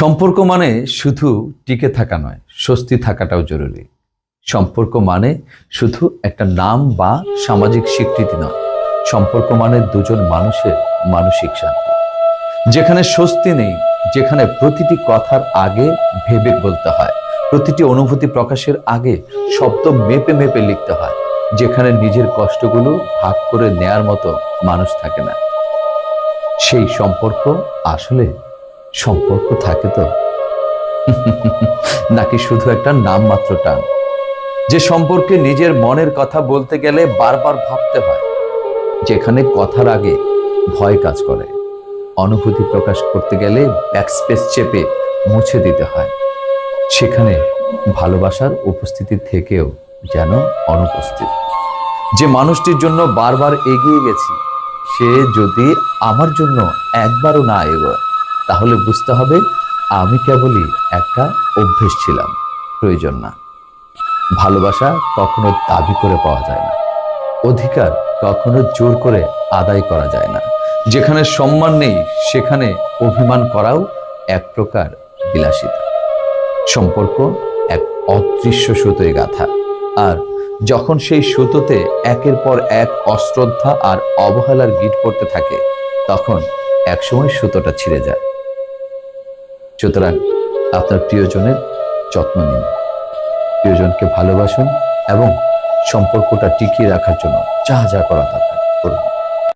সম্পর্ক মানে শুধু টিকে থাকা নয়, স্বস্তি থাকাটাও জরুরি। সম্পর্ক মানে শুধু একটা নাম বা সামাজিক স্বীকৃতি নয়, সম্পর্ক মানে দুজন মানুষের মানসিক শান্তি। যেখানে স্বস্তি নেই, যেখানে প্রতিটি কথার আগে ভেবে বলতে হয়, প্রতিটি অনুভূতি প্রকাশের আগে শব্দ মেপে মেপে লিখতে হয়, যেখানে নিজের কষ্টগুলো ভাগ করে নেয়ার মতো মানুষ থাকে না। সেই সম্পর্ক আসলে সম্পর্ক থাকে তো? নাকি শুধু একটা নাম মাত্র টান? যে সম্পর্কে নিজের মনের কথা বলতে গেলে বারবার ভাবতে হয়, যেখানে কথার আগে ভয় কাজ করে। অনুভূতি প্রকাশ করতে গেলে ব্যাকস্পেস চেপে মুছে দিতে হয়। সেখানে ভালোবাসার উপস্থিতি থেকেও যেন অনুপস্থিত। যে মানুষটির জন্য বারবার এগিয়ে গেছি, সে যদি আমার জন্য একবারও না এগোয় তাহলে বুঝতে হবে আমি কেবলই একটা অভ্যেস ছিলাম। প্রয়োজন না। ভালোবাসা কখনো দাবি করে পাওয়া যায় না। অধিকার কখনো জোর করে আদায় করা যায় না। যেখানে সম্মান নেই, সেখানে অভিমান করাও এক প্রকার বিলাসিতা। সম্পর্ক এক অদৃশ্য সুতোয় গাথা। আর যখন সেই সুতোতে একের পর এক অশ্রদ্ধা আর অবহেলার গিট পড়তে থাকে, তখন একসময় সুতোটা ছিঁড়ে যায়। সুতরাং আপনার প্রিয়জনের যত্ন নিন। প্রিয়জনকে ভালোবাসুন এবং সম্পর্কটা টিকিয়ে রাখার জন্য যা যা করা দরকার করুন।